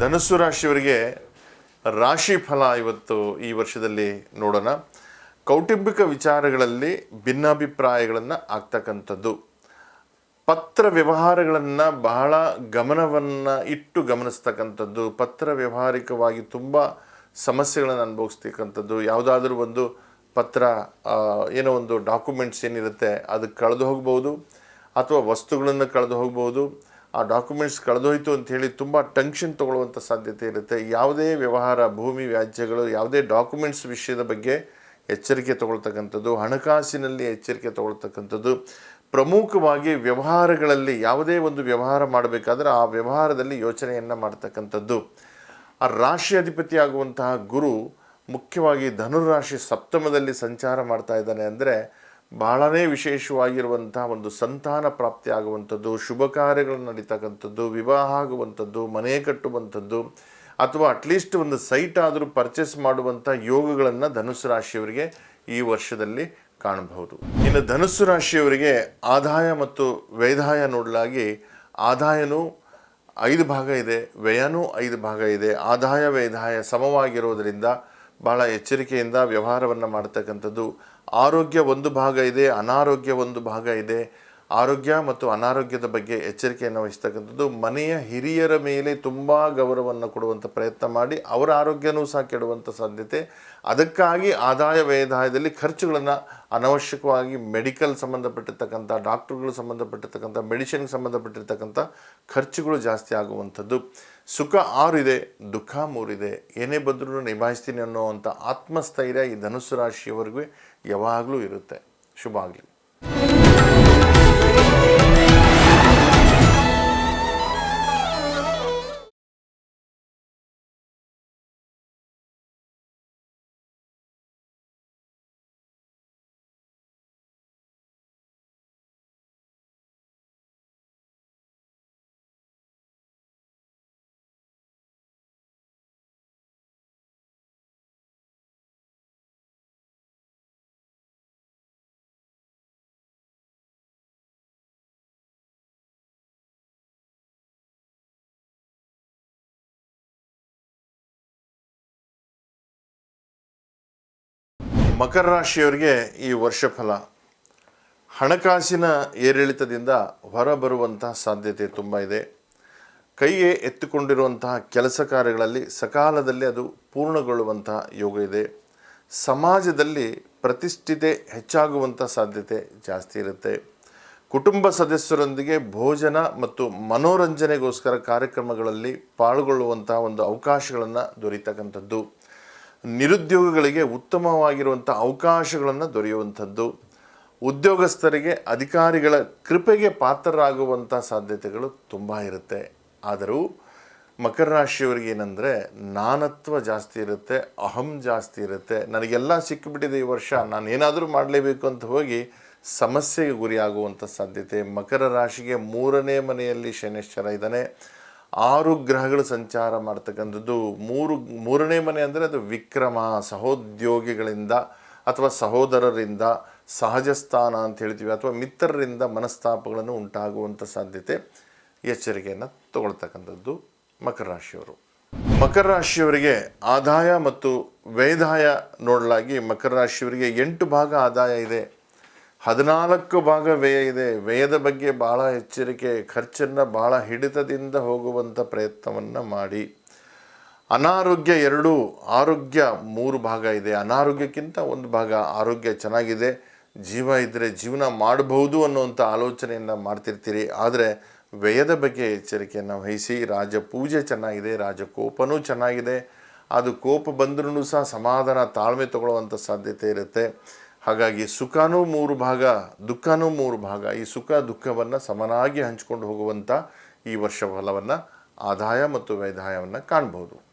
ಧನುಸ್ಸು ರಾಶಿಯವರಿಗೆ ರಾಶಿ ಫಲ ಇವತ್ತು ಈ ವರ್ಷದಲ್ಲಿ ನೋಡೋಣ. ಕೌಟುಂಬಿಕ ವಿಚಾರಗಳಲ್ಲಿ ಭಿನ್ನಾಭಿಪ್ರಾಯಗಳನ್ನು ಆಗ್ತಕ್ಕಂಥದ್ದು. ಪತ್ರ ವ್ಯವಹಾರಗಳನ್ನು ಬಹಳ ಗಮನವನ್ನು ಇಟ್ಟು ಗಮನಿಸ್ತಕ್ಕಂಥದ್ದು. ಪತ್ರ ವ್ಯವಹಾರಿಕವಾಗಿ ತುಂಬ ಸಮಸ್ಯೆಗಳನ್ನು ಅನುಭವಿಸ್ತಕ್ಕಂಥದ್ದು. ಯಾವುದಾದ್ರೂ ಒಂದು ಪತ್ರ ಏನೋ ಒಂದು ಡಾಕ್ಯುಮೆಂಟ್ಸ್ ಏನಿರುತ್ತೆ, ಅದು ಕಳೆದು ಹೋಗ್ಬೋದು. ಅಥವಾ ವಸ್ತುಗಳನ್ನು ಕಳೆದು ಹೋಗ್ಬೋದು. ಆ ಡಾಕ್ಯುಮೆಂಟ್ಸ್ ಕಳೆದೋಯ್ತು ಅಂತ ಹೇಳಿ ತುಂಬ ಟೆನ್ಷನ್ ತೊಗೊಳ್ಳುವಂಥ ಸಾಧ್ಯತೆ ಇರುತ್ತೆ. ಯಾವುದೇ ವ್ಯವಹಾರ, ಭೂಮಿ, ವ್ಯಾಜ್ಯಗಳು, ಯಾವುದೇ ಡಾಕ್ಯುಮೆಂಟ್ಸ್ ವಿಷಯದ ಬಗ್ಗೆ ಎಚ್ಚರಿಕೆ ತಗೊಳ್ತಕ್ಕಂಥದ್ದು, ಹಣಕಾಸಿನಲ್ಲಿ ಎಚ್ಚರಿಕೆ ತಗೊಳ್ತಕ್ಕಂಥದ್ದು, ಪ್ರಮುಖವಾಗಿ ವ್ಯವಹಾರಗಳಲ್ಲಿ ಯಾವುದೇ ಒಂದು ವ್ಯವಹಾರ ಮಾಡಬೇಕಾದ್ರೆ ಆ ವ್ಯವಹಾರದಲ್ಲಿ ಯೋಚನೆಯನ್ನು ಮಾಡ್ತಕ್ಕಂಥದ್ದು. ಆ ರಾಶಿ ಅಧಿಪತಿ ಆಗುವಂತಹ ಗುರು ಮುಖ್ಯವಾಗಿ ಧನುರಾಶಿ ಸಪ್ತಮದಲ್ಲಿ ಸಂಚಾರ ಮಾಡ್ತಾ ಇದ್ದಾನೆ ಅಂದರೆ ಬಹಳನೇ ವಿಶೇಷವಾಗಿರುವಂತಹ ಒಂದು ಸಂತಾನ ಪ್ರಾಪ್ತಿ ಆಗುವಂಥದ್ದು ಶುಭ ಕಾರ್ಯಗಳು ನಡೀತಕ್ಕಂಥದ್ದು, ವಿವಾಹ ಆಗುವಂಥದ್ದು, ಮನೆ ಕಟ್ಟುವಂಥದ್ದು, ಅಥವಾ ಅಟ್ಲೀಸ್ಟ್ ಒಂದು ಸೈಟ್ ಆದರೂ ಪರ್ಚೇಸ್ ಮಾಡುವಂಥ ಯೋಗಗಳನ್ನು ಧನುಸು ರಾಶಿಯವರಿಗೆ ಈ ವರ್ಷದಲ್ಲಿ ಕಾಣಬಹುದು. ಇನ್ನು ಧನುಸ್ಸು ರಾಶಿಯವರಿಗೆ ಆದಾಯ ಮತ್ತು ವ್ಯಯದಾಯ ನೋಡಲಾಗಿ ಆದಾಯನೂ ಐದು ಭಾಗ ಇದೆ, ವ್ಯಯನೂ ಐದು ಭಾಗ ಇದೆ. ಆದಾಯ, ವ್ಯಯದಾಯ ಸಮವಾಗಿರೋದರಿಂದ ಬಹಳ ಎಚ್ಚರಿಕೆಯಿಂದ ವ್ಯವಹಾರವನ್ನು ಮಾಡ್ತಕ್ಕಂಥದ್ದು ಆರೋಗ್ಯ ಒಂದು ಭಾಗ ಇದೆ, ಅನಾರೋಗ್ಯ ಒಂದು ಭಾಗ ಇದೆ. ಆರೋಗ್ಯ ಮತ್ತು ಅನಾರೋಗ್ಯದ ಬಗ್ಗೆ ಎಚ್ಚರಿಕೆಯನ್ನು ವಹಿಸ್ತಕ್ಕಂಥದ್ದು ಮನೆಯ ಹಿರಿಯರ ಮೇಲೆ ತುಂಬ ಗೌರವವನ್ನು ಕೊಡುವಂಥ ಪ್ರಯತ್ನ ಮಾಡಿ ಅವರ ಆರೋಗ್ಯನೂ ಸಹ ಕೆಡುವಂಥ ಸಾಧ್ಯತೆ. ಅದಕ್ಕಾಗಿ ಆದಾಯ ವ್ಯಯದಾಯದಲ್ಲಿ ಖರ್ಚುಗಳನ್ನು ಅನವಶ್ಯಕವಾಗಿ ಮೆಡಿಕಲ್ ಸಂಬಂಧಪಟ್ಟಿರ್ತಕ್ಕಂಥ, ಡಾಕ್ಟ್ರುಗಳು ಸಂಬಂಧಪಟ್ಟಿರ್ತಕ್ಕಂಥ ಮೆಡಿಷನ್ಗೆ ಸಂಬಂಧಪಟ್ಟಿರ್ತಕ್ಕಂಥ ಖರ್ಚುಗಳು ಜಾಸ್ತಿ ಆಗುವಂಥದ್ದು. ಸುಖ ಆರು ಇದೆ ದುಃಖ ಮೂರಿದೆ, ಏನೇ ಬಂದರೂ ನಿಭಾಯಿಸ್ತೀನಿ ಅನ್ನೋವಂಥ ಆತ್ಮಸ್ಥೈರ್ಯ ಈ ಧನುಸ್ಸು ರಾಶಿಯವರೆಗೂ ಯಾವಾಗಲೂ ಇರುತ್ತೆ. ಶುಭ ಆಗಲಿ. ಮಕರ ರಾಶಿಯವರಿಗೆ ಈ ವರ್ಷ ಫಲ. ಹಣಕಾಸಿನ ಏರಿಳಿತದಿಂದ ಹೊರಬರುವಂತಹ ಸಾಧ್ಯತೆ ತುಂಬ ಇದೆ. ಕೈಗೆ ಎತ್ತಿಕೊಂಡಿರುವಂತಹ ಕೆಲಸ ಕಾರ್ಯಗಳಲ್ಲಿ ಸಕಾಲದಲ್ಲಿ ಅದು ಪೂರ್ಣಗೊಳ್ಳುವಂತಹ ಯೋಗ ಇದೆ. ಸಮಾಜದಲ್ಲಿ ಪ್ರತಿಷ್ಠಿತೆ ಹೆಚ್ಚಾಗುವಂಥ ಸಾಧ್ಯತೆ ಜಾಸ್ತಿ ಇರುತ್ತೆ. ಕುಟುಂಬ ಸದಸ್ಯರೊಂದಿಗೆ ಭೋಜನ ಮತ್ತು ಮನೋರಂಜನೆಗೋಸ್ಕರ ಕಾರ್ಯಕ್ರಮಗಳಲ್ಲಿ ಪಾಲ್ಗೊಳ್ಳುವಂತಹ ಒಂದು ಅವಕಾಶಗಳನ್ನು ದೊರೀತಕ್ಕಂಥದ್ದು. ನಿರುದ್ಯೋಗಿಗಳಿಗೆ ಉತ್ತಮವಾಗಿರುವಂಥ ಅವಕಾಶಗಳನ್ನು ದೊರೆಯುವಂಥದ್ದು. ಉದ್ಯೋಗಸ್ಥರಿಗೆ ಅಧಿಕಾರಿಗಳ ಕೃಪೆಗೆ ಪಾತ್ರರಾಗುವಂಥ ಸಾಧ್ಯತೆಗಳು ತುಂಬ ಇರುತ್ತೆ. ಆದರೂ ಮಕರ ರಾಶಿಯವರಿಗೆ ಏನಂದರೆ ನಾನತ್ವ ಜಾಸ್ತಿ ಇರುತ್ತೆ, ಅಹಂ ಜಾಸ್ತಿ ಇರುತ್ತೆ. ನನಗೆಲ್ಲ ಸಿಕ್ಕಿಬಿಟ್ಟಿದೆ ಈ ವರ್ಷ, ನಾನು ಏನಾದರೂ ಮಾಡಲೇಬೇಕು ಅಂತ ಹೋಗಿ ಸಮಸ್ಯೆಗೆ ಗುರಿಯಾಗುವಂಥ ಸಾಧ್ಯತೆ. ಮಕರ ರಾಶಿಗೆ ಮೂರನೇ ಮನೆಯಲ್ಲಿ ಶನೇಶ್ವರ ಇದ್ದಾನೆ. ಆರು ಗ್ರಹಗಳು ಸಂಚಾರ ಮಾಡ್ತಕ್ಕಂಥದ್ದು ಮೂರು, ಮೂರನೇ ಮನೆ ಅಂದರೆ ಅದು ವಿಕ್ರಮ, ಸಹೋದ್ಯೋಗಿಗಳಿಂದ ಅಥವಾ ಸಹೋದರರಿಂದ ಸಹಜ ಸ್ಥಾನ ಅಂತ ಹೇಳ್ತೀವಿ ಅಥವಾ ಮಿತ್ರರಿಂದ ಮನಸ್ತಾಪಗಳನ್ನು ಉಂಟಾಗುವಂಥ ಸಾಧ್ಯತೆ ಎಚ್ಚರಿಕೆಯನ್ನು ತಗೊಳ್ತಕ್ಕಂಥದ್ದು ಮಕರ ರಾಶಿಯವರು. ಮಕರ ರಾಶಿಯವರಿಗೆ ಆದಾಯ ಮತ್ತು ವೇದಾಯ ನೋಡಲಾಗಿ ಮಕರ ರಾಶಿಯವರಿಗೆ ಎಂಟು ಭಾಗ ಆದಾಯ ಇದೆ. ಹದಿನಾಲ್ಕು ಭಾಗ ವ್ಯಯ ಇದೆ. ವ್ಯಯದ ಬಗ್ಗೆ ಭಾಳ ಎಚ್ಚರಿಕೆ, ಖರ್ಚನ್ನು ಭಾಳ ಹಿಡಿತದಿಂದ ಹೋಗುವಂಥ ಪ್ರಯತ್ನವನ್ನು ಮಾಡಿ. ಅನಾರೋಗ್ಯ ಎರಡು, ಆರೋಗ್ಯ ಮೂರು ಭಾಗ ಇದೆ. ಅನಾರೋಗ್ಯಕ್ಕಿಂತ ಒಂದು ಭಾಗ ಆರೋಗ್ಯ ಚೆನ್ನಾಗಿದೆ. ಜೀವ ಇದ್ದರೆ ಜೀವನ ಮಾಡಬಹುದು ಅನ್ನುವಂಥ ಆಲೋಚನೆಯನ್ನು ಮಾಡ್ತಿರ್ತೀರಿ. ಆದರೆ ವ್ಯಯದ ಬಗ್ಗೆ ಎಚ್ಚರಿಕೆಯನ್ನು ವಹಿಸಿ. ರಾಜ ಪೂಜೆ ಚೆನ್ನಾಗಿದೆ, ರಾಜಕೋಪನೂ ಚೆನ್ನಾಗಿದೆ. ಅದು ಕೋಪ ಬಂದ್ರೂ ಸಹ ಸಮಾಧಾನ ತಾಳ್ಮೆ ತಗೊಳ್ಳುವಂಥ ಸಾಧ್ಯತೆ ಇರುತ್ತೆ. ಹಾಗಾಗಿ ಸುಖನೂ ಮೂರು ಭಾಗ, ದುಃಖನೂ ಮೂರು ಭಾಗ. ಈ ಸುಖ ದುಃಖವನ್ನು ಸಮನಾಗಿ ಹಂಚಿಕೊಂಡು ಹೋಗುವಂಥ ಈ ವರ್ಷ ಫಲವನ್ನು ಆದಾಯ ಮತ್ತು ವ್ಯದಾಯವನ್ನು ಕಾಣ್ಬೋದು.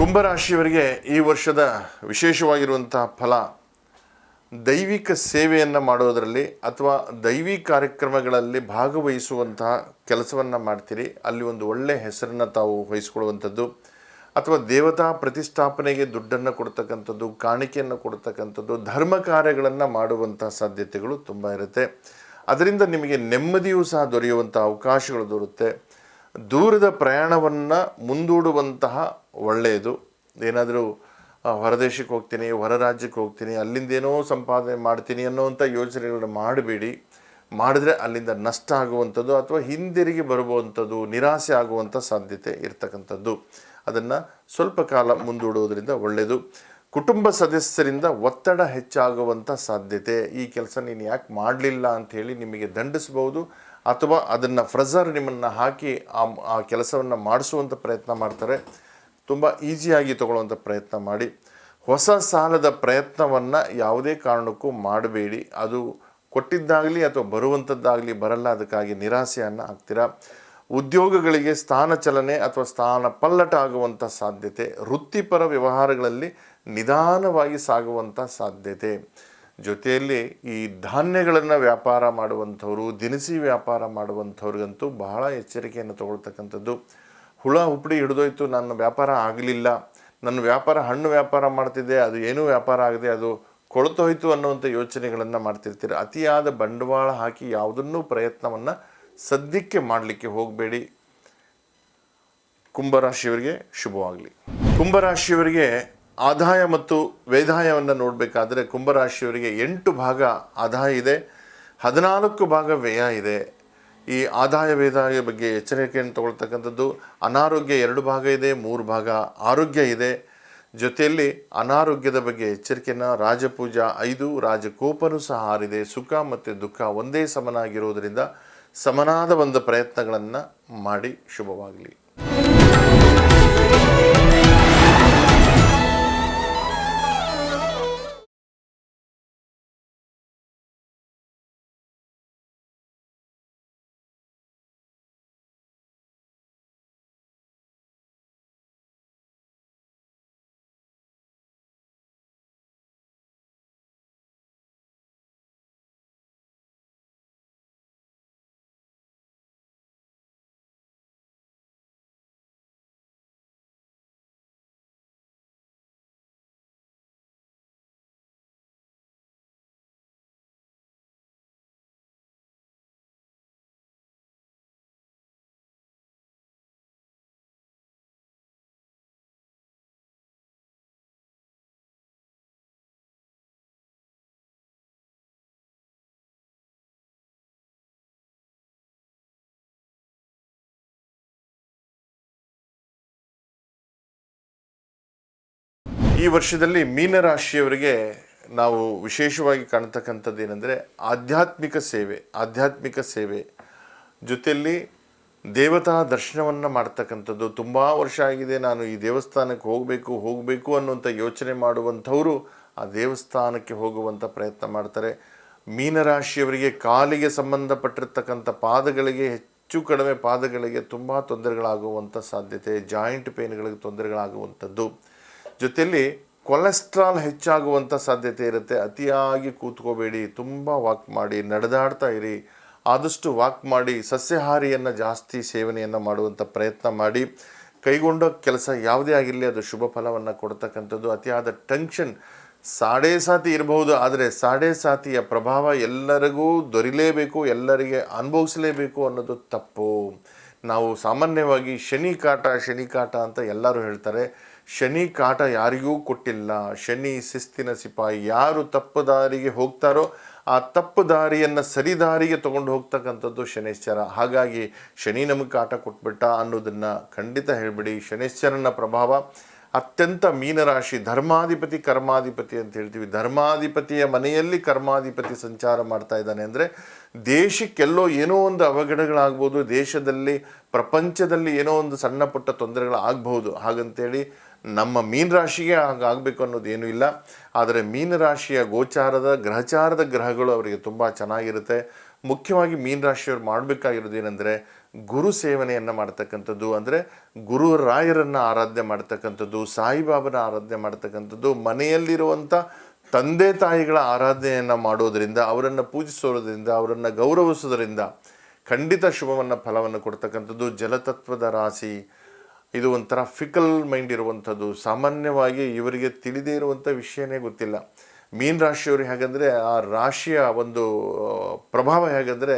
ಕುಂಭರಾಶಿಯವರಿಗೆ ಈ ವರ್ಷದ ವಿಶೇಷವಾಗಿರುವಂತಹ ಫಲ ದೈವಿಕ ಸೇವೆಯನ್ನು ಮಾಡೋದರಲ್ಲಿ ಅಥವಾ ದೈವಿ ಕಾರ್ಯಕ್ರಮಗಳಲ್ಲಿ ಭಾಗವಹಿಸುವಂತಹ ಕೆಲಸವನ್ನು ಮಾಡ್ತೀರಿ. ಅಲ್ಲಿ ಒಂದು ಒಳ್ಳೆಯ ಹೆಸರನ್ನು ತಾವು ವಹಿಸಿಕೊಳ್ಳುವಂಥದ್ದು ಅಥವಾ ದೇವತಾ ಪ್ರತಿಷ್ಠಾಪನೆಗೆ ದುಡ್ಡನ್ನು ಕೊಡ್ತಕ್ಕಂಥದ್ದು, ಕಾಣಿಕೆಯನ್ನು ಕೊಡ್ತಕ್ಕಂಥದ್ದು, ಧರ್ಮ ಕಾರ್ಯಗಳನ್ನು ಮಾಡುವಂಥ ಸಾಧ್ಯತೆಗಳು ತುಂಬ ಇರುತ್ತೆ. ಅದರಿಂದ ನಿಮಗೆ ನೆಮ್ಮದಿಯೂ ಸಹ ದೊರೆಯುವಂಥ ಅವಕಾಶಗಳು ದೊರುತ್ತೆ ದೂರದ ಪ್ರಯಾಣವನ್ನು ಮುಂದೂಡುವಂತಹ ಒಳ್ಳೆಯದು. ಏನಾದರೂ ಹೊರದೇಶಕ್ಕೆ ಹೋಗ್ತೀನಿ, ಹೊರ ರಾಜ್ಯಕ್ಕೆ ಹೋಗ್ತೀನಿ ಅಲ್ಲಿಂದೇನೋ ಸಂಪಾದನೆ ಮಾಡ್ತೀನಿ ಅನ್ನೋವಂಥ ಯೋಚನೆಗಳನ್ನ ಮಾಡಬೇಡಿ. ಮಾಡಿದ್ರೆ ಅಲ್ಲಿಂದ ನಷ್ಟ ಆಗುವಂಥದ್ದು ಅಥವಾ ಹಿಂದಿರುಗಿ ಬರುವಂಥದ್ದು ನಿರಾಸೆ ಆಗುವಂಥ ಸಾಧ್ಯತೆ ಇರ್ತಕ್ಕಂಥದ್ದು. ಅದನ್ನು ಸ್ವಲ್ಪ ಕಾಲ ಮುಂದೂಡುವುದರಿಂದ ಒಳ್ಳೆಯದು. ಕುಟುಂಬ ಸದಸ್ಯರಿಂದ ಒತ್ತಡ ಹೆಚ್ಚಾಗುವಂಥ ಸಾಧ್ಯತೆ. ಈ ಕೆಲಸ ನೀನು ಯಾಕೆ ಮಾಡಲಿಲ್ಲ ಅಂಥೇಳಿ ನಿಮಗೆ ದಂಡಿಸ್ಬೋದು ಅಥವಾ ಅದನ್ನು ಫ್ರೆಸರ್ ನಿಮ್ಮನ್ನು ಹಾಕಿ ಆ ಆ ಕೆಲಸವನ್ನು ಮಾಡಿಸುವಂಥ ಪ್ರಯತ್ನ ಮಾಡ್ತಾರೆ. ತುಂಬ ಈಸಿಯಾಗಿ ತಗೊಳ್ಳುವಂಥ ಪ್ರಯತ್ನ ಮಾಡಿ. ಹೊಸ ಸಾಲದ ಪ್ರಯತ್ನವನ್ನು ಯಾವುದೇ ಕಾರಣಕ್ಕೂ ಮಾಡಬೇಡಿ. ಅದು ಕೊಟ್ಟಿದ್ದಾಗಲಿ ಅಥವಾ ಬರುವಂಥದ್ದಾಗಲಿ ಬರಲ್ಲ. ಅದಕ್ಕಾಗಿ ನಿರಾಸೆಯನ್ನು ಆಗ್ತೀರಾ? ಉದ್ಯೋಗಗಳಿಗೆ ಸ್ಥಾನ ಚಲನೆ ಅಥವಾ ಸ್ಥಾನ ಪಲ್ಲಟ ಆಗುವಂಥ ಸಾಧ್ಯತೆ, ವೃತ್ತಿಪರ ವ್ಯವಹಾರಗಳಲ್ಲಿ ನಿಧಾನವಾಗಿ ಸಾಗುವಂಥ ಸಾಧ್ಯತೆ. ಜೊತೆಯಲ್ಲಿ ಈ ಧಾನ್ಯಗಳನ್ನು ವ್ಯಾಪಾರ ಮಾಡುವಂಥವ್ರು, ದಿನಸಿ ವ್ಯಾಪಾರ ಮಾಡುವಂಥವ್ರಿಗಂತೂ ಬಹಳ ಎಚ್ಚರಿಕೆಯನ್ನು ತಗೊಳ್ತಕ್ಕಂಥದ್ದು. ಹುಳ ಹುಪ್ಪಡಿ ಹಿಡಿದೋಯ್ತು ನನ್ನ ವ್ಯಾಪಾರ ಆಗಲಿಲ್ಲ. ನನ್ನ ವ್ಯಾಪಾರ, ಹಣ್ಣು ವ್ಯಾಪಾರ ಮಾಡ್ತಿದ್ದೆ, ಅದು ಏನೂ ವ್ಯಾಪಾರ ಆಗದೆ ಅದು ಕೊಳತೋಯ್ತು ಅನ್ನುವಂಥ ಯೋಚನೆಗಳನ್ನು ಮಾಡ್ತಿರ್ತೀರ. ಅತಿಯಾದ ಬಂಡವಾಳ ಹಾಕಿ ಯಾವುದನ್ನೂ ಪ್ರಯತ್ನವನ್ನು ಸದ್ಯಕ್ಕೆ ಮಾಡಲಿಕ್ಕೆ ಹೋಗಬೇಡಿ. ಕುಂಭರಾಶಿಯವರಿಗೆ ಶುಭವಾಗಲಿ. ಕುಂಭರಾಶಿಯವರಿಗೆ ಆದಾಯ ಮತ್ತು ವೇದಾಯವನ್ನು ನೋಡಬೇಕಾದ್ರೆ ಕುಂಭರಾಶಿಯವರಿಗೆ ಎಂಟು ಭಾಗ ಆದಾಯ ಇದೆ, ಹದಿನಾಲ್ಕು ಭಾಗ ವ್ಯಯ ಇದೆ. ಈ ಆದಾಯ ವೇದಾಯ ಬಗ್ಗೆ ಎಚ್ಚರಿಕೆಯನ್ನು ತಗೊಳ್ತಕ್ಕಂಥದ್ದು, ಅನಾರೋಗ್ಯ ಎರಡು ಭಾಗ ಇದೆ, ಮೂರು ಭಾಗ ಆರೋಗ್ಯ ಇದೆ. ಜೊತೆಯಲ್ಲಿ ಅನಾರೋಗ್ಯದ ಬಗ್ಗೆ ಎಚ್ಚರಿಕೆಯನ್ನು ರಾಜಪೂಜಾ ಐದು, ರಾಜಕೋಪನೂ ಸಹ ಆರಿದೆ. ಸುಖ ಮತ್ತು ದುಃಖ ಒಂದೇ ಸಮನಾಗಿರೋದರಿಂದ ಸಮನಾದ ಒಂದು ಪ್ರಯತ್ನಗಳನ್ನು ಮಾಡಿ ಶುಭವಾಗಲಿ. ಈ ವರ್ಷದಲ್ಲಿ ಮೀನರಾಶಿಯವರಿಗೆ ನಾವು ವಿಶೇಷವಾಗಿ ಕಾಣ್ತಕ್ಕಂಥದ್ದು ಏನಂದರೆ ಆಧ್ಯಾತ್ಮಿಕ ಸೇವೆ ಆಧ್ಯಾತ್ಮಿಕ ಸೇವೆ. ಜೊತೆಯಲ್ಲಿ ದೇವತಾ ದರ್ಶನವನ್ನು ಮಾಡ್ತಕ್ಕಂಥದ್ದು. ತುಂಬ ವರ್ಷ ಆಗಿದೆ ನಾನು ಈ ದೇವಸ್ಥಾನಕ್ಕೆ ಹೋಗಬೇಕು ಹೋಗಬೇಕು ಅನ್ನುವಂಥ ಯೋಚನೆ ಮಾಡುವಂಥವರು ಆ ದೇವಸ್ಥಾನಕ್ಕೆ ಹೋಗುವಂಥ ಪ್ರಯತ್ನ ಮಾಡ್ತಾರೆ. ಮೀನರಾಶಿಯವರಿಗೆ ಕಾಲಿಗೆ ಸಂಬಂಧಪಟ್ಟಿರ್ತಕ್ಕಂಥ ಪಾದಗಳಿಗೆ, ಹೆಚ್ಚು ಕಡಿಮೆ ಪಾದಗಳಿಗೆ ತುಂಬ ತೊಂದರೆಗಳಾಗುವಂಥ ಸಾಧ್ಯತೆ, ಜಾಯಿಂಟ್ ಪೇನ್ಗಳಿಗೆ ತೊಂದರೆಗಳಾಗುವಂಥದ್ದು. ಜೊತೆಯಲ್ಲಿ ಕೊಲೆಸ್ಟ್ರಾಲ್ ಹೆಚ್ಚಾಗುವಂಥ ಸಾಧ್ಯತೆ ಇರುತ್ತೆ. ಅತಿಯಾಗಿ ಕೂತ್ಕೋಬೇಡಿ, ತುಂಬ ವಾಕ್ ಮಾಡಿ, ನಡೆದಾಡ್ತಾ ಇರಿ. ಆದಷ್ಟು ವಾಕ್ ಮಾಡಿ, ಸಸ್ಯಾಹಾರಿಯನ್ನು ಜಾಸ್ತಿ ಸೇವನೆಯನ್ನು ಮಾಡುವಂಥ ಪ್ರಯತ್ನ ಮಾಡಿ. ಕೈಗೊಂಡ ಕೆಲಸ ಯಾವುದೇ ಆಗಿರಲಿ, ಅದು ಶುಭ ಫಲವನ್ನು ಕೊಡ್ತಕ್ಕಂಥದ್ದು. ಅತಿಯಾದ ಟೆನ್ಷನ್ ಸಾಡೆ ಸಾತಿ ಇರಬಹುದು, ಆದರೆ ಸಾಡೆ ಸಾತಿಯ ಪ್ರಭಾವ ಎಲ್ಲರಿಗೂ ದೊರಿಲೇಬೇಕು, ಎಲ್ಲರಿಗೆ ಅನುಭವಿಸಲೇಬೇಕು ಅನ್ನೋದು ತಪ್ಪು. ನಾವು ಸಾಮಾನ್ಯವಾಗಿ ಶನಿ ಕಾಟ ಶನಿ ಕಾಟ ಅಂತ ಎಲ್ಲರೂ ಹೇಳ್ತಾರೆ. ಶನಿ ಕಾಟ ಯಾರಿಗೂ ಕೊಟ್ಟಿಲ್ಲ. ಶನಿ ಶಿಸ್ತಿನ ಸಿಪಾಯಿ ಯಾರು ತಪ್ಪು ದಾರಿಗೆ ಹೋಗ್ತಾರೋ ಆ ತಪ್ಪು ದಾರಿಯನ್ನು ಸರಿದಾರಿಗೆ ತಗೊಂಡು ಹೋಗ್ತಕ್ಕಂಥದ್ದು ಶನೇಶ್ವರ. ಹಾಗಾಗಿ ಶನಿ ನಮಗೆ ಕಾಟ ಕೊಟ್ಬಿಟ್ಟ ಅನ್ನೋದನ್ನು ಖಂಡಿತ ಹೇಳಿಬಿಡಿ. ಶನೇಶ್ವರನ ಪ್ರಭಾವ ಅತ್ಯಂತ ಮೀನರಾಶಿ, ಧರ್ಮಾಧಿಪತಿ, ಕರ್ಮಾಧಿಪತಿ ಅಂತ ಹೇಳ್ತೀವಿ. ಧರ್ಮಾಧಿಪತಿಯ ಮನೆಯಲ್ಲಿ ಕರ್ಮಾಧಿಪತಿ ಸಂಚಾರ ಮಾಡ್ತಾ ಇದ್ದಾನೆ ಅಂದರೆ ದೇಶಕ್ಕೆಲ್ಲೋ ಏನೋ ಒಂದು ಅವಘಡಗಳಾಗ್ಬೋದು, ದೇಶದಲ್ಲಿ, ಪ್ರಪಂಚದಲ್ಲಿ ಏನೋ ಒಂದು ಸಣ್ಣ ಪುಟ್ಟ ತೊಂದರೆಗಳಾಗಬಹುದು ಹಾಗಂತೇಳಿ ನಮ್ಮ ಮೀನರಾಶಿಗೆ ಹಾಗಾಗಬೇಕು ಅನ್ನೋದು ಏನೂ ಇಲ್ಲ. ಆದರೆ ಮೀನರಾಶಿಯ ಗೋಚಾರದ, ಗ್ರಹಚಾರದ ಗ್ರಹಗಳು ಅವರಿಗೆ ತುಂಬ ಚೆನ್ನಾಗಿರುತ್ತೆ. ಮುಖ್ಯವಾಗಿ ಮೀನರಾಶಿಯವ್ರು ಮಾಡಬೇಕಾಗಿರೋದು ಏನಂದರೆ ಗುರು ಸೇವನೆಯನ್ನು ಮಾಡ್ತಕ್ಕಂಥದ್ದು. ಅಂದರೆ ಗುರು ರಾಯರನ್ನು ಆರಾಧನೆ ಮಾಡ್ತಕ್ಕಂಥದ್ದು, ಸಾಯಿಬಾಬನ ಆರಾಧನೆ ಮಾಡ್ತಕ್ಕಂಥದ್ದು ಮನೆಯಲ್ಲಿರುವಂಥ ತಂದೆ ತಾಯಿಗಳ ಆರಾಧನೆಯನ್ನು ಮಾಡೋದರಿಂದ, ಅವರನ್ನು ಪೂಜಿಸೋದ್ರಿಂದ, ಅವರನ್ನು ಗೌರವಿಸೋದರಿಂದ ಖಂಡಿತ ಶುಭವನ್ನು, ಫಲವನ್ನು ಕೊಡ್ತಕ್ಕಂಥದ್ದು. ಜಲತತ್ವದ ರಾಶಿ ಇದು ಒಂಥರ ಫಿಕಲ್ ಮೈಂಡ್ ಇರುವಂಥದ್ದು. ಸಾಮಾನ್ಯವಾಗಿ ಇವರಿಗೆ ತಿಳಿದೇ ಇರುವಂಥ ವಿಷಯನೇ ಗೊತ್ತಿಲ್ಲ. ಮೀನ್ ರಾಶಿಯವರು ಹೇಗಂದರೆ, ಆ ರಾಶಿಯ ಒಂದು ಪ್ರಭಾವ ಹೇಗಂದರೆ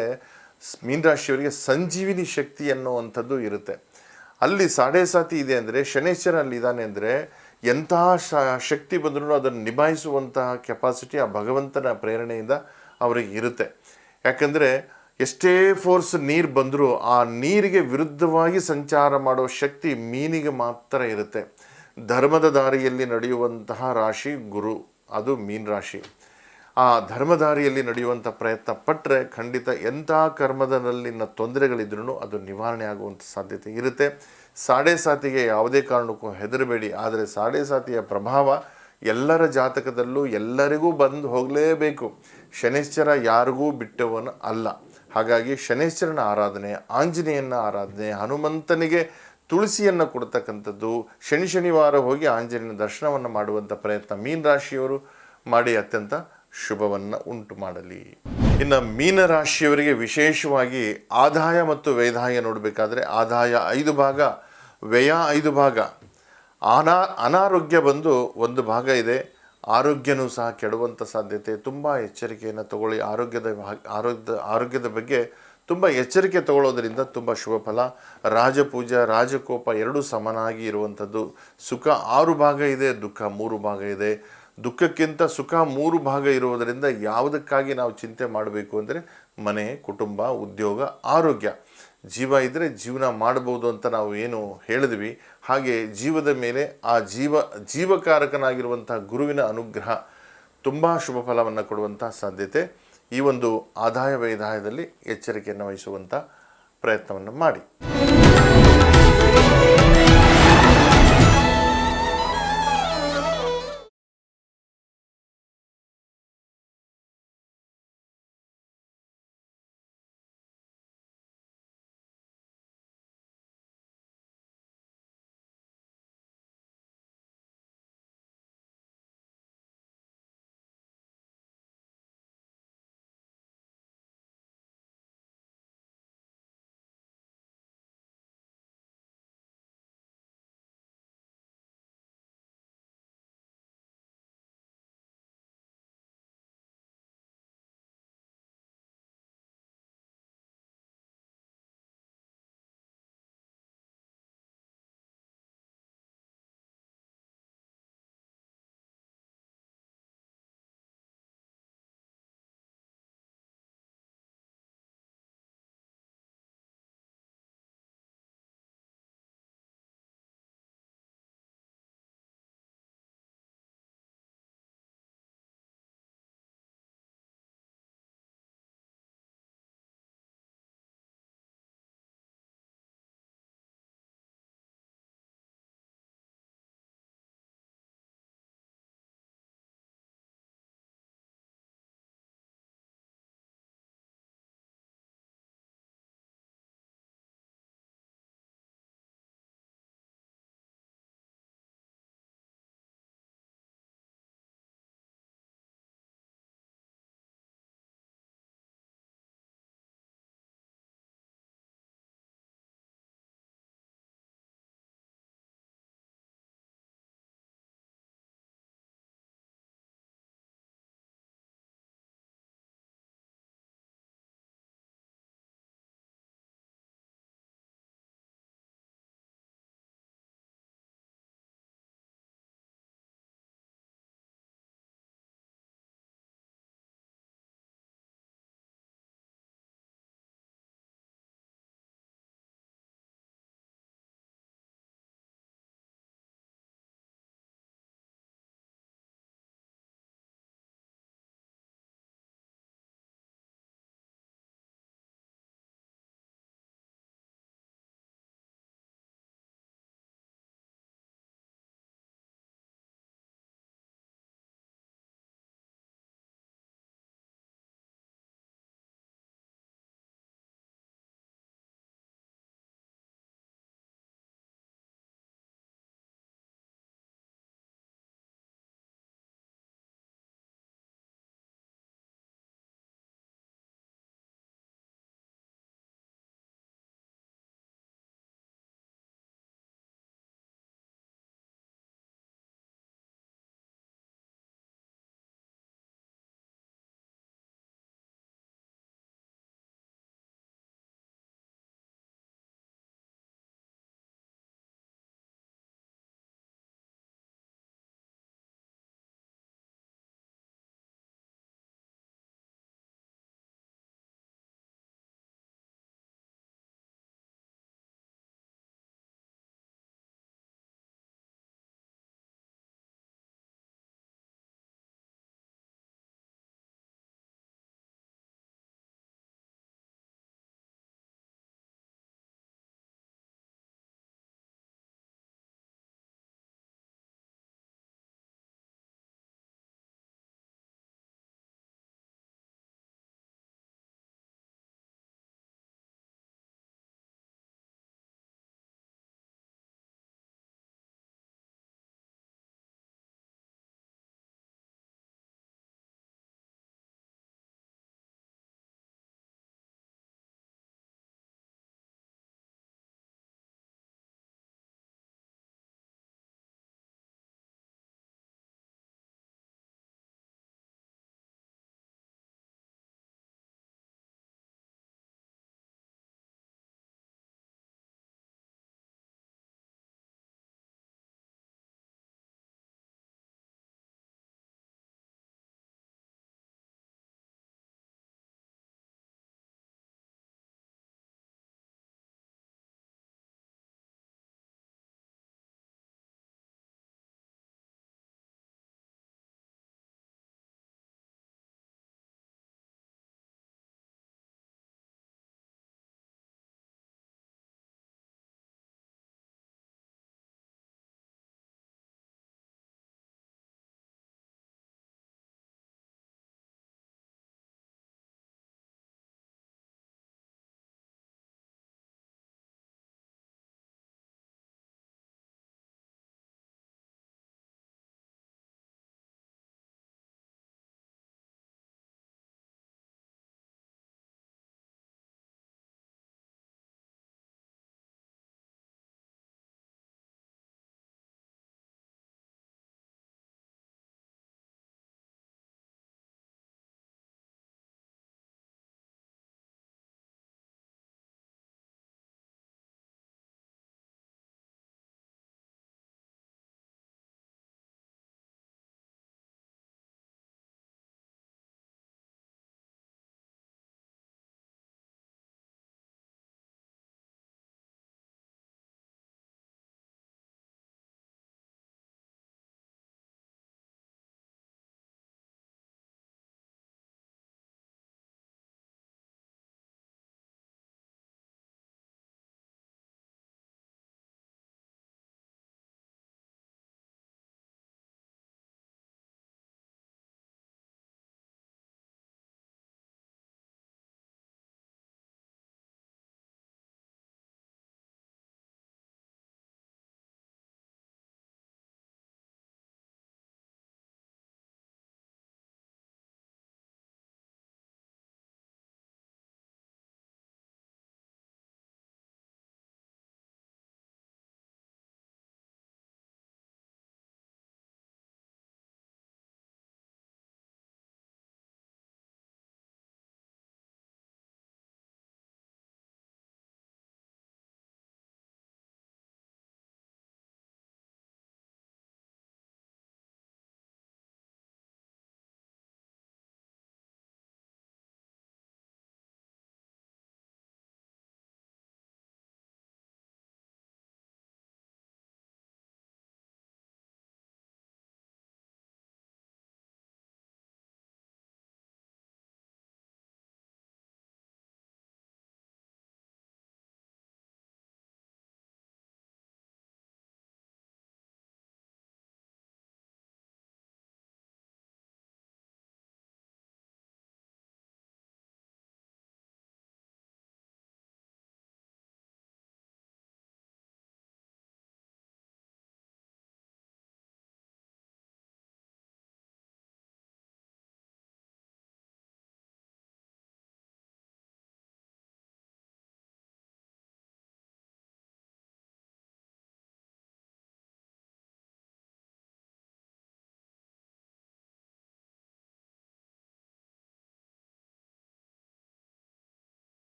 ಮೀನ್ ರಾಶಿಯವರಿಗೆ ಸಂಜೀವಿನಿ ಶಕ್ತಿ ಅನ್ನೋವಂಥದ್ದು ಇರುತ್ತೆ. ಅಲ್ಲಿ ಸಾಡೆ ಸಾತಿ ಇದೆ ಅಂದರೆ, ಶನೇಶ್ವರ ಅಲ್ಲಿ ಇದ್ದಾನೆ ಅಂದರೆ ಎಂತಹ ಶಕ್ತಿ ಬಂದರೂ ಅದನ್ನು ನಿಭಾಯಿಸುವಂತಹ ಕೆಪಾಸಿಟಿ ಆ ಭಗವಂತನ ಪ್ರೇರಣೆಯಿಂದ ಅವರಿಗೆ ಇರುತ್ತೆ. ಯಾಕಂದರೆ ಎಷ್ಟೇ ಫೋರ್ಸ್ ನೀರು ಬಂದರೂ ಆ ನೀರಿಗೆ ವಿರುದ್ಧವಾಗಿ ಸಂಚಾರ ಮಾಡೋ ಶಕ್ತಿ ಮೀನಿಗೆ ಮಾತ್ರ ಇರುತ್ತೆ. ಧರ್ಮದ ದಾರಿಯಲ್ಲಿ ನಡೆಯುವಂತಹ ರಾಶಿ ಗುರು, ಅದು ಮೀನ್ ರಾಶಿ. ಆ ಧರ್ಮದಾರಿಯಲ್ಲಿ ನಡೆಯುವಂಥ ಪ್ರಯತ್ನ ಪಟ್ಟರೆ ಖಂಡಿತ ಎಂಥ ಕರ್ಮದಲ್ಲಿನ ತೊಂದರೆಗಳಿದ್ರೂ ಅದು ನಿವಾರಣೆ ಆಗುವಂಥ ಸಾಧ್ಯತೆ ಇರುತ್ತೆ. ಸಾಡೆ ಸಾತಿಗೆ ಯಾವುದೇ ಕಾರಣಕ್ಕೂ ಹೆದರಬೇಡಿ, ಆದರೆ ಸಾಡೆ ಸಾತಿಯ ಪ್ರಭಾವ ಎಲ್ಲರ ಜಾತಕದಲ್ಲೂ ಎಲ್ಲರಿಗೂ ಬಂದು ಹೋಗಲೇಬೇಕು. ಶನಿಶ್ಚರ ಯಾರಿಗೂ ಬಿಟ್ಟವನು ಅಲ್ಲ. ಹಾಗಾಗಿ ಶನೇಶ್ವರನ ಆರಾಧನೆ, ಆಂಜನೇಯನ ಆರಾಧನೆ, ಹನುಮಂತನಿಗೆ ತುಳಸಿಯನ್ನು ಕೊಡ್ತಕ್ಕಂಥದ್ದು, ಶನಿ ಶನಿವಾರ ಹೋಗಿ ಆಂಜನೇಯನ ದರ್ಶನವನ್ನು ಮಾಡುವಂಥ ಪ್ರಯತ್ನ ಮೀನ ರಾಶಿಯವರು ಮಾಡಿ ಅತ್ಯಂತ ಶುಭವನ್ನು ಉಂಟು ಮಾಡಲಿ. ಇನ್ನು ಮೀನ ರಾಶಿಯವರಿಗೆ ವಿಶೇಷವಾಗಿ ಆದಾಯ ಮತ್ತು ವೈದಾಯ ನೋಡಬೇಕಾದ್ರೆ ಆದಾಯ ಐದು ಭಾಗ, ವ್ಯಯ ಐದು ಭಾಗ. ಅನಾ, ಅನಾರೋಗ್ಯ ಬಂದು ಒಂದು ಭಾಗ ಇದೆ. ಆರೋಗ್ಯನೂ ಸಹ ಕೆಡುವಂಥ ಸಾಧ್ಯತೆ, ತುಂಬ ಎಚ್ಚರಿಕೆಯನ್ನು ತಗೊಳ್ಳಿ. ಆರೋಗ್ಯದ ಆರೋಗ್ಯದ ಆರೋಗ್ಯದ ಬಗ್ಗೆ ತುಂಬ ಎಚ್ಚರಿಕೆ ತಗೊಳ್ಳೋದ್ರಿಂದ ತುಂಬ ಶುಭ ಫಲ. ರಾಜಪೂಜೆ, ರಾಜಕೋಪ ಎರಡೂ ಸಮನಾಗಿ ಇರುವಂಥದ್ದು. ಸುಖ ಆರು ಭಾಗ ಇದೆ, ದುಃಖ ಮೂರು ಭಾಗ ಇದೆ. ದುಃಖಕ್ಕಿಂತ ಸುಖ ಮೂರು ಭಾಗ ಇರುವುದರಿಂದ ಯಾವುದಕ್ಕಾಗಿ ನಾವು ಚಿಂತೆ ಮಾಡಬೇಕು ಅಂದರೆ ಮನೆ, ಕುಟುಂಬ, ಉದ್ಯೋಗ, ಆರೋಗ್ಯ. ಜೀವ ಇದ್ದರೆ ಜೀವನ ಮಾಡಬಹುದು ಅಂತ ನಾವು ಏನು ಹೇಳಿದ್ವಿ. ಹಾಗೆ ಜೀವದ ಮೇಲೆ ಆ ಜೀವ, ಜೀವಕಾರಕನಾಗಿರುವಂತಹ ಗುರುವಿನ ಅನುಗ್ರಹ ತುಂಬ ಶುಭ ಫಲವನ್ನು ಕೊಡುವಂಥ ಸಾಧ್ಯತೆ. ಈ ಒಂದು ಆದಾಯ ವೈದಾಯದಲ್ಲಿ ಎಚ್ಚರಿಕೆಯನ್ನು ವಹಿಸುವಂಥ ಪ್ರಯತ್ನವನ್ನು ಮಾಡಿ.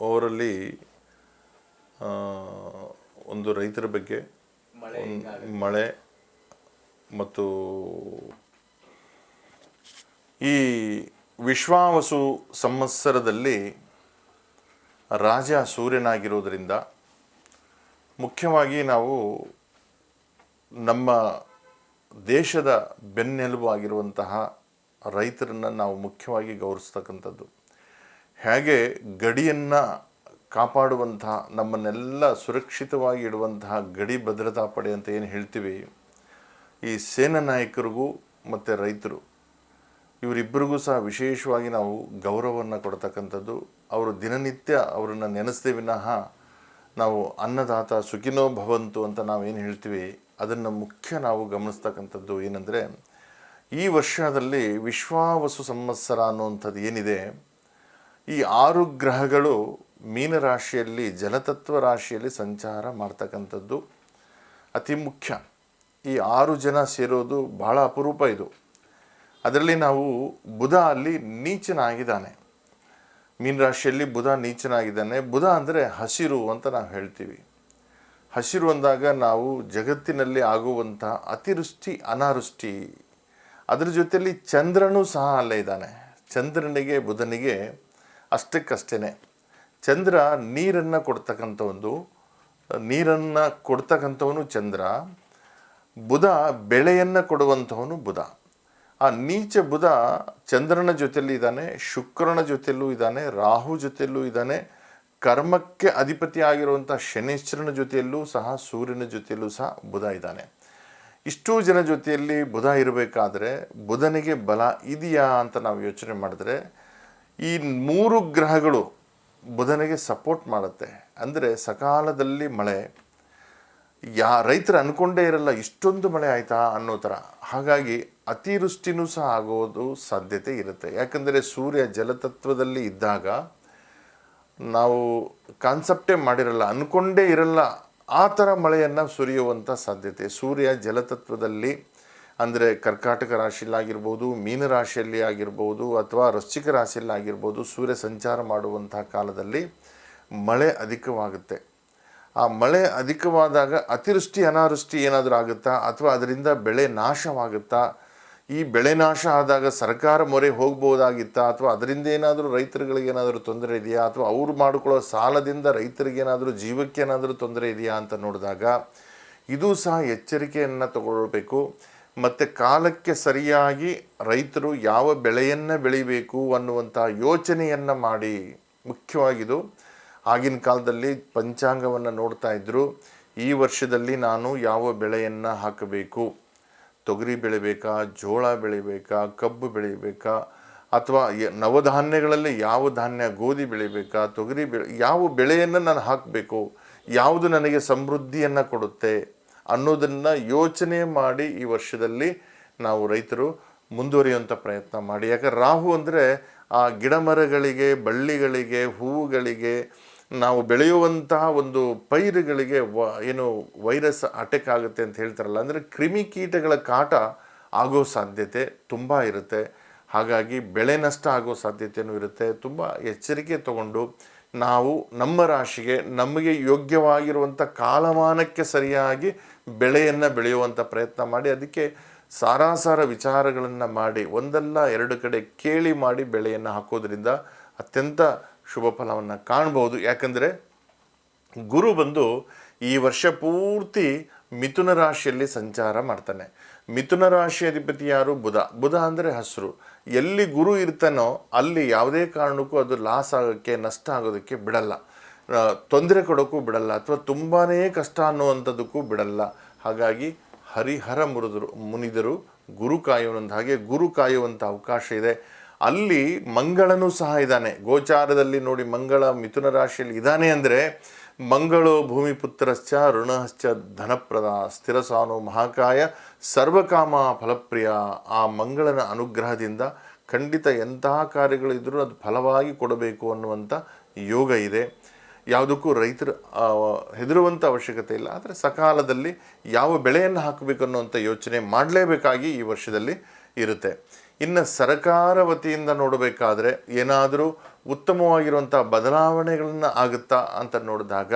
ಓವರಲ್ಲಿ ಒಂದು ರೈತರ ಬಗ್ಗೆ ಮಳೆ ಮತ್ತು ಈ ವಿಶ್ವಾವಸು ಸಂವತ್ಸರದಲ್ಲಿ ರಾಜ ಸೂರ್ಯನಾಗಿರೋದರಿಂದ ಮುಖ್ಯವಾಗಿ ನಾವು ನಮ್ಮ ದೇಶದ ಬೆನ್ನೆಲುಬು ಆಗಿರುವಂತಹ ರೈತರನ್ನು ನಾವು ಮುಖ್ಯವಾಗಿ ಗೌರವಿಸ್ತಕ್ಕಂಥದ್ದು. ಹೇಗೆ ಗಡಿಯನ್ನು ಕಾಪಾಡುವಂತಹ ನಮ್ಮನ್ನೆಲ್ಲ ಸುರಕ್ಷಿತವಾಗಿ ಇಡುವಂತಹ ಗಡಿ ಭದ್ರತಾ ಪಡೆ ಅಂತ ಏನು ಹೇಳ್ತೀವಿ? ಈ ಸೇನಾ ನಾಯಕರಿಗೂ ಮತ್ತು ರೈತರು. ಇವರಿಬ್ಬರಿಗೂ ಸಹ ವಿಶೇಷವಾಗಿ ನಾವು ಗೌರವವನ್ನು ಕೊಡ್ತಕ್ಕಂಥದ್ದು. ಅವರು ದಿನನಿತ್ಯ ಅವರನ್ನು ನೆನೆಸ್ತೇವೆ ವಿನಃ ನಾವು ಅನ್ನದಾತ ಸುಖಿನೋ ಭವಂತು ಅಂತ ನಾವೇನು ಹೇಳ್ತೀವಿ? ಅದನ್ನು ಮುಖ್ಯ ನಾವು ಗಮನಿಸ್ತಕ್ಕಂಥದ್ದು ಏನಂದರೆ, ಈ ವರ್ಷದಲ್ಲಿ ವಿಶ್ವಾವಸು ಸಂವತ್ಸರ ಅನ್ನುವಂಥದ್ದು ಏನಿದೆ? ಈ ಆರು ಗ್ರಹಗಳು ಮೀನರಾಶಿಯಲ್ಲಿ ಜಲತತ್ವ ರಾಶಿಯಲ್ಲಿ ಸಂಚಾರ ಮಾಡ್ತಕ್ಕಂಥದ್ದು ಅತಿ ಮುಖ್ಯ. ಈ ಆರು ಜನ ಸೇರೋದು ಬಹಳ ಅಪರೂಪ ಇದು. ಅದರಲ್ಲಿ ನಾವು ಬುಧ ಅಲ್ಲಿ ನೀಚನಾಗಿದ್ದಾನೆ. ಮೀನರಾಶಿಯಲ್ಲಿ ಬುಧ ನೀಚನಾಗಿದ್ದಾನೆ. ಬುಧ ಅಂದರೆ ಹಸಿರು ಅಂತ ನಾವು ಹೇಳ್ತೀವಿ. ಹಸಿರು ಅಂದಾಗ ನಾವು ಜಗತ್ತಿನಲ್ಲಿ ಆಗುವಂಥ ಅತಿವೃಷ್ಟಿ, ಅನಾವೃಷ್ಟಿ. ಅದರ ಜೊತೆಯಲ್ಲಿ ಚಂದ್ರನೂ ಸಹ ಅಲ್ಲೇ ಇದ್ದಾನೆ. ಚಂದ್ರನಿಗೆ, ಬುಧನಿಗೆ ಅಷ್ಟಕ್ಕಷ್ಟೇ ಚಂದ್ರ ನೀರನ್ನು ಕೊಡ್ತಕ್ಕಂಥ ಒಂದು, ನೀರನ್ನು ಕೊಡ್ತಕ್ಕಂಥವನು ಚಂದ್ರ, ಬುಧ ಬೆಳೆಯನ್ನು ಕೊಡುವಂಥವನು ಬುಧ. ಆ ನೀಚ ಬುಧ ಚಂದ್ರನ ಜೊತೆಯಲ್ಲಿ ಇದ್ದಾನೆ, ಶುಕ್ರನ ಜೊತೆಯಲ್ಲೂ ಇದ್ದಾನೆ, ರಾಹು ಜೊತೆಯಲ್ಲೂ ಇದ್ದಾನೆ, ಕರ್ಮಕ್ಕೆ ಅಧಿಪತಿ ಆಗಿರುವಂಥ ಶನೇಶ್ವರನ ಜೊತೆಯಲ್ಲೂ ಸಹ, ಸೂರ್ಯನ ಜೊತೆಯಲ್ಲೂ ಸಹ ಬುಧ ಇದ್ದಾನೆ. ಇಷ್ಟೂ ಜನ ಜೊತೆಯಲ್ಲಿ ಬುಧ ಇರಬೇಕಾದ್ರೆ ಬುಧನಿಗೆ ಬಲ ಇದೆಯಾ ಅಂತ ನಾವು ಯೋಚನೆ ಮಾಡಿದ್ರೆ ಈ ಮೂರು ಗ್ರಹಗಳು ಬುಧನಿಗೆ ಸಪೋರ್ಟ್ ಮಾಡುತ್ತೆ. ಅಂದರೆ ಸಕಾಲದಲ್ಲಿ ಮಳೆ, ಯಾ ರೈತರು ಅಂದ್ಕೊಂಡೇ ಇರಲ್ಲ ಇಷ್ಟೊಂದು ಮಳೆ ಆಯಿತಾ ಅನ್ನೋ ಥರ. ಹಾಗಾಗಿ ಅತಿವೃಷ್ಟಿನೂ ಸಹ ಆಗೋದು ಸಾಧ್ಯತೆ ಇರುತ್ತೆ. ಯಾಕಂದರೆ ಸೂರ್ಯ ಜಲತತ್ವದಲ್ಲಿ ಇದ್ದಾಗ ನಾವು ಕಾನ್ಸೆಪ್ಟೇ ಮಾಡಿರಲ್ಲ ಅಂದ್ಕೊಂಡೇ ಇರಲ್ಲ ಆ ಥರ ಮಳೆಯನ್ನು ಸುರಿಯುವಂಥ ಸಾಧ್ಯತೆ. ಸೂರ್ಯ ಜಲತತ್ವದಲ್ಲಿ ಅಂದರೆ ಕರ್ಕಾಟಕ ರಾಶಿಯಲ್ಲಾಗಿರ್ಬೋದು, ಮೀನ ರಾಶಿಯಲ್ಲಿ ಆಗಿರ್ಬೋದು ಅಥವಾ ರಾಶಿಯಲ್ಲಿ ಆಗಿರ್ಬೋದು ಸೂರ್ಯ ಸಂಚಾರ ಮಾಡುವಂತಹ ಕಾಲದಲ್ಲಿ ಮಳೆ ಅಧಿಕವಾಗುತ್ತೆ. ಆ ಮಳೆ ಅಧಿಕವಾದಾಗ ಅತಿವೃಷ್ಟಿ, ಅನಾವೃಷ್ಟಿ ಏನಾದರೂ ಆಗುತ್ತಾ? ಅಥವಾ ಅದರಿಂದ ಬೆಳೆ ನಾಶವಾಗುತ್ತಾ? ಈ ಬೆಳೆ ನಾಶ ಆದಾಗ ಸರ್ಕಾರ ಮೊರೆ ಹೋಗ್ಬೋದಾಗಿತ್ತಾ? ಅಥವಾ ಅದರಿಂದ ಏನಾದರೂ ರೈತರುಗಳಿಗೆ ಏನಾದರೂ ತೊಂದರೆ ಇದೆಯಾ? ಅಥವಾ ಅವರು ಮಾಡಿಕೊಳ್ಳೋ ಸಾಲದಿಂದ ರೈತರಿಗೆ ಏನಾದರೂ ಜೀವಕ್ಕೆ ಏನಾದರೂ ತೊಂದರೆ ಇದೆಯಾ ಅಂತ ನೋಡಿದಾಗ, ಇದು ಸಹ ಎಚ್ಚರಿಕೆಯನ್ನು ತಗೊಳ್ಬೇಕು. ಮತ್ತು ಕಾಲಕ್ಕೆ ಸರಿಯಾಗಿ ರೈತರು ಯಾವ ಬೆಳೆಯನ್ನು ಬೆಳಿಬೇಕು ಅನ್ನುವಂಥ ಯೋಚನೆಯನ್ನು ಮಾಡಿ ಮುಖ್ಯವಾಗಿದು ಆಗಿನ ಕಾಲದಲ್ಲಿ ಪಂಚಾಂಗವನ್ನು ನೋಡ್ತಾ ಇದ್ದರು ಈ ವರ್ಷದಲ್ಲಿ ನಾನು ಯಾವ ಬೆಳೆಯನ್ನು ಹಾಕಬೇಕು? ತೊಗರಿ ಬೆಳಿಬೇಕಾ? ಜೋಳ ಬೆಳಿಬೇಕಾ? ಕಬ್ಬು ಬೆಳಿಬೇಕಾ? ಅಥವಾ ನವಧಾನ್ಯಗಳಲ್ಲಿ ಯಾವ ಧಾನ್ಯ, ಗೋಧಿ ಬೆಳಿಬೇಕಾ? ತೊಗರಿ ಬೆಳೆ, ಯಾವ ಬೆಳೆಯನ್ನು ನಾನು ಹಾಕಬೇಕು? ಯಾವುದು ನನಗೆ ಸಮೃದ್ಧಿಯನ್ನು ಕೊಡುತ್ತೆ? ಅನ್ನೋದನ್ನು ಯೋಚನೆ ಮಾಡಿ ಈ ವರ್ಷದಲ್ಲಿ ನಾವು ರೈತರು ಮುಂದುವರಿಯುವಂಥ ಪ್ರಯತ್ನ ಮಾಡಿ. ಯಾಕಂದ್ರೆ ರಾಹು ಅಂದರೆ ಆ ಗಿಡ ಮರಗಳಿಗೆ ಬಳ್ಳಿಗಳಿಗೆ, ಹೂವುಗಳಿಗೆ, ನಾವು ಬೆಳೆಯುವಂತಹ ಒಂದು ಪೈರುಗಳಿಗೆ ವ, ಏನು ವೈರಸ್ ಅಟ್ಯಾಕ್ ಆಗುತ್ತೆ ಅಂತ ಹೇಳ್ತಾರಲ್ಲ, ಅಂದರೆ ಕ್ರಿಮಿಕೀಟಗಳ ಕಾಟ ಆಗೋ ಸಾಧ್ಯತೆ ತುಂಬ ಇರುತ್ತೆ. ಹಾಗಾಗಿ ಬೆಳೆ ನಷ್ಟ ಆಗೋ ಸಾಧ್ಯತೆಯೂ ಇರುತ್ತೆ. ತುಂಬ ಎಚ್ಚರಿಕೆ ತಗೊಂಡು ನಾವು ನಮ್ಮ ರಾಶಿಗೆ ನಮಗೆ ಯೋಗ್ಯವಾಗಿರುವಂಥ ಕಾಲಮಾನಕ್ಕೆ ಸರಿಯಾಗಿ ಬೆಳೆಯನ್ನು ಬೆಳೆಯುವಂಥ ಪ್ರಯತ್ನ ಮಾಡಿ, ಅದಕ್ಕೆ ಸಾರಾಸಾರ ವಿಚಾರಗಳನ್ನು ಮಾಡಿ, ಒಂದಲ್ಲ ಎರಡು ಕಡೆ ಕೇಳಿ ಮಾಡಿ ಬೆಳೆಯನ್ನು ಹಾಕೋದ್ರಿಂದ ಅತ್ಯಂತ ಶುಭ ಫಲವನ್ನು ಕಾಣ್ಬೋದು. ಯಾಕಂದರೆ ಗುರು ಬಂದು ಈ ವರ್ಷ ಪೂರ್ತಿ ಮಿಥುನ ರಾಶಿಯಲ್ಲಿ ಸಂಚಾರ ಮಾಡ್ತಾನೆ. ಮಿಥುನ ರಾಶಿ ಅಧಿಪತಿ ಯಾರು? ಬುಧ. ಬುಧ ಅಂದರೆ ಹಸಿರು. ಎಲ್ಲಿ ಗುರು ಇರ್ತಾನೋ ಅಲ್ಲಿ ಯಾವುದೇ ಕಾರಣಕ್ಕೂ ಅದು ಲಾಸ್ ಆಗೋಕ್ಕೆ, ನಷ್ಟ ಆಗೋದಕ್ಕೆ ಬಿಡಲ್ಲ. ತೊಂದರೆ ಕೊಡೋಕ್ಕೂ ಬಿಡಲ್ಲ ಅಥವಾ ತುಂಬಾ ಕಷ್ಟ ಅನ್ನುವಂಥದ್ದಕ್ಕೂ ಬಿಡಲ್ಲ. ಹಾಗಾಗಿ ಹರಿಹರ ಮುರಿದರು ಮುನಿದರು ಗುರು ಕಾಯುವಂಥ ಹಾಗೆ ಗುರು ಕಾಯುವಂಥ ಅವಕಾಶ ಇದೆ. ಅಲ್ಲಿ ಮಂಗಳನೂ ಸಹ ಇದ್ದಾನೆ. ಗೋಚಾರದಲ್ಲಿ ನೋಡಿ ಮಂಗಳ ಮಿಥುನ ರಾಶಿಯಲ್ಲಿ ಇದ್ದಾನೆ ಅಂದರೆ ಮಂಗಳೋ ಭೂಮಿಪುತ್ರಶ್ಚ ಋಣಶ್ಚ ಧನಪ್ರದ ಸ್ಥಿರಸಾನು ಮಹಾಕಾಯ ಸರ್ವಕಾಮ ಫಲಪ್ರಿಯ. ಆ ಮಂಗಳನ ಅನುಗ್ರಹದಿಂದ ಖಂಡಿತ ಎಂತಹ ಕಾರ್ಯಗಳಿದ್ದರೂ ಅದು ಫಲವಾಗಿ ಕೊಡಬೇಕು ಅನ್ನುವಂಥ ಯೋಗ ಇದೆ. ಯಾವುದಕ್ಕೂ ರೈತರು ಹೆದರುವಂಥ ಅವಶ್ಯಕತೆ ಇಲ್ಲ. ಆದರೆ ಸಕಾಲದಲ್ಲಿ ಯಾವ ಬೆಳೆಯನ್ನು ಹಾಕಬೇಕು ಅನ್ನೋವಂಥ ಯೋಚನೆ ಮಾಡಲೇಬೇಕಾಗಿ ಈ ವರ್ಷದಲ್ಲಿ ಇರುತ್ತೆ. ಇನ್ನು ಸರಕಾರ ವತಿಯಿಂದ ನೋಡಬೇಕಾದ್ರೆ ಏನಾದರೂ ಉತ್ತಮವಾಗಿರುವಂಥ ಬದಲಾವಣೆಗಳನ್ನು ಆಗುತ್ತಾ ಅಂತ ನೋಡಿದಾಗ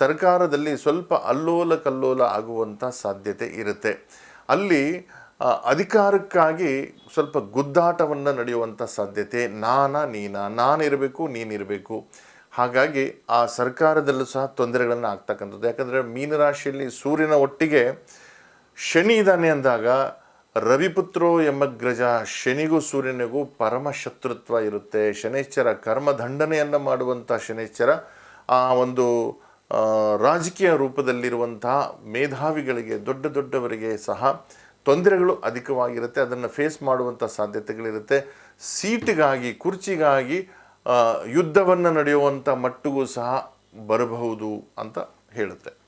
ಸರ್ಕಾರದಲ್ಲಿ ಸ್ವಲ್ಪ ಅಲ್ಲೋಲ ಕಲ್ಲೋಲ ಆಗುವಂಥ ಸಾಧ್ಯತೆ ಇರುತ್ತೆ. ಅಲ್ಲಿ ಅಧಿಕಾರಕ್ಕಾಗಿ ಸ್ವಲ್ಪ ಗುದ್ದಾಟವನ್ನು ನಡೆಯುವಂಥ ಸಾಧ್ಯತೆ, ನಾನ ನೀನ, ನಾನಿರಬೇಕು, ನೀನಿರಬೇಕು. ಹಾಗಾಗಿ ಆ ಸರ್ಕಾರದಲ್ಲೂ ಸಹ ತೊಂದರೆಗಳನ್ನು ಆಗ್ತಕ್ಕಂಥದ್ದು. ಯಾಕಂದರೆ ಮೀನರಾಶಿಯಲ್ಲಿ ಸೂರ್ಯನ ಒಟ್ಟಿಗೆ ಶನಿ ಇದ್ದಾನೆ ಅಂದಾಗ ರವಿಪುತ್ರೋ ಯಮಗ್ರಜ ಶನಿಗೂ ಸೂರ್ಯನಿಗೂ ಪರಮ ಶತ್ರುತ್ವ ಇರುತ್ತೆ. ಶನೈಶ್ಚರ ಕರ್ಮದಂಡನೆಯನ್ನು ಮಾಡುವಂಥ ಶನೈಶ್ಚರ ಆ ಒಂದು ರಾಜಕೀಯ ರೂಪದಲ್ಲಿರುವಂತಹ ಮೇಧಾವಿಗಳಿಗೆ, ದೊಡ್ಡ ದೊಡ್ಡವರಿಗೆ ಸಹ ತೊಂದರೆಗಳು ಅಧಿಕವಾಗಿರುತ್ತೆ. ಅದನ್ನು ಫೇಸ್ ಮಾಡುವಂಥ ಸಾಧ್ಯತೆಗಳಿರುತ್ತೆ. ಸೀಟಿಗಾಗಿ, ಕುರ್ಚಿಗಾಗಿ ಯುದ್ಧವನ್ನು ನಡೆಯುವಂಥ ಮಟ್ಟಿಗೂ ಸಹ ಬರಬಹುದು ಅಂತ ಹೇಳುತ್ತೆ.